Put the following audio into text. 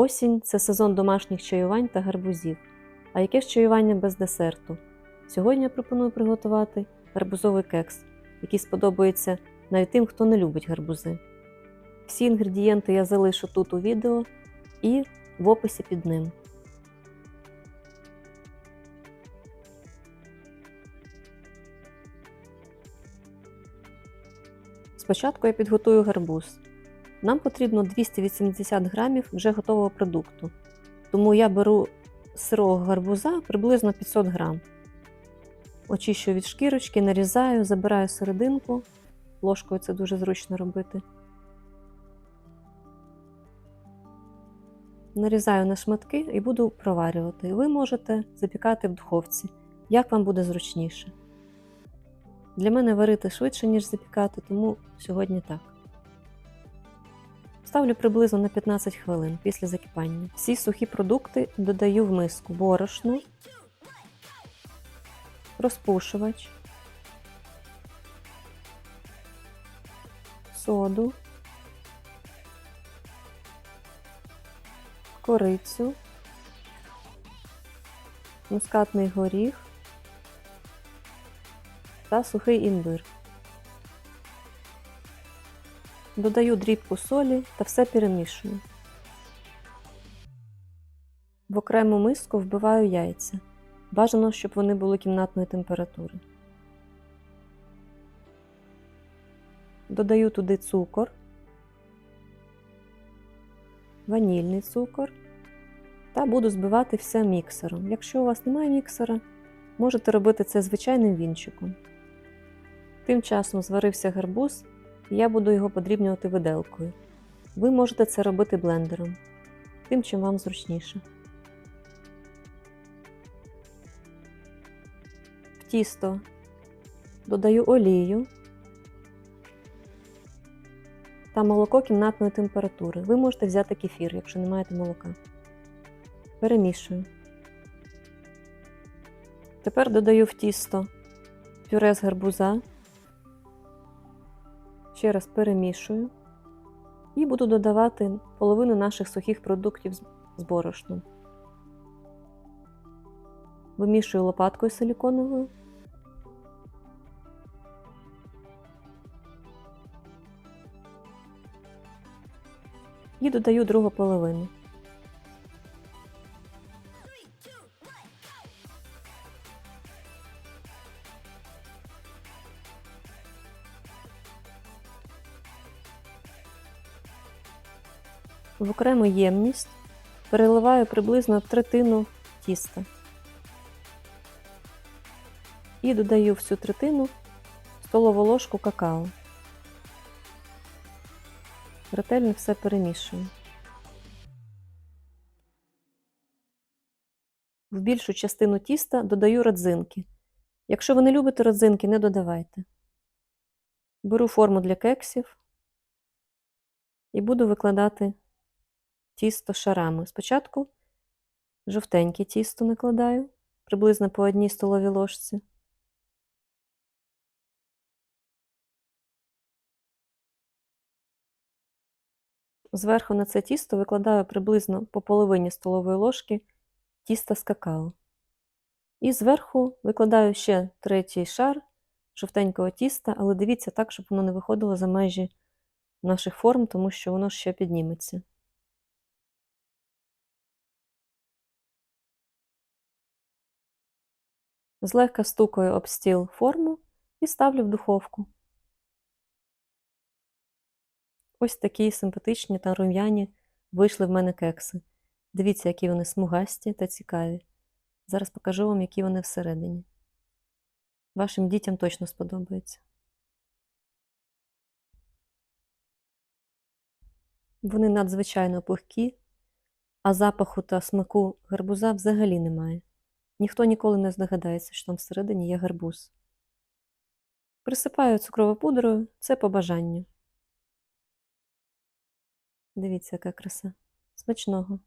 Осінь це сезон домашніх чаювань та гарбузів. А яке ж чаювання без десерту? Сьогодні я пропоную приготувати гарбузовий кекс, який сподобається навіть тим, хто не любить гарбузи. Всі інгредієнти я залишу тут у відео і в описі під ним. Спочатку я підготую гарбуз. Нам потрібно 280 грамів вже готового продукту. Тому я беру сирого гарбуза приблизно 500 грам. Очищую від шкірочки, нарізаю, забираю серединку. Ложкою це дуже зручно робити. Нарізаю на шматки і буду проварювати. Ви можете запікати в духовці, як вам буде зручніше. Для мене варити швидше, ніж запікати, тому сьогодні так. Ставлю приблизно на 15 хвилин після закипання. Всі сухі продукти додаю в миску борошно, розпушувач, соду, корицю, мускатний горіх та сухий імбир. Додаю дрібку солі та все перемішую. В окрему миску вбиваю яйця. Бажано, щоб вони були кімнатної температури. Додаю туди цукор, ванільний цукор та буду збивати все міксером. Якщо у вас немає міксера, можете робити це звичайним вінчиком. Тим часом зварився гарбуз, я буду його подрібнювати виделкою. Ви можете це робити блендером, тим, чим вам зручніше. В тісто додаю олію та молоко кімнатної температури. Ви можете взяти кефір, якщо не маєте молока. Перемішую. Тепер додаю в тісто пюре з гарбуза. Ще раз перемішую і буду додавати половину наших сухих продуктів з борошном. Вимішую лопаткою силіконовою. І додаю другу половину. В окрему ємність переливаю приблизно третину тіста і додаю в цю третину столову ложку какао. Ретельно все перемішую. В більшу частину тіста додаю родзинки. Якщо ви не любите родзинки, не додавайте. Беру форму для кексів і буду викладати тісто шарами. Спочатку жовтеньке тісто накладаю приблизно по одній столовій ложці. Зверху на це тісто викладаю приблизно по половині столової ложки тіста з какао. І зверху викладаю ще третій шар жовтенького тіста, але дивіться так, щоб воно не виходило за межі наших форм, тому що воно ще підніметься. Злегка стукаю об стіл форму і ставлю в духовку. Ось такі симпатичні та рум'яні вийшли в мене кекси. Дивіться, які вони смугасті та цікаві. Зараз покажу вам, які вони всередині. Вашим дітям точно сподобається. Вони надзвичайно пухкі, а запаху та смаку гарбуза взагалі немає. Ніхто ніколи не здогадається, що там всередині є гарбуз. Присипаю цукровою пудрою, це по бажанню. Дивіться, яка краса. Смачного!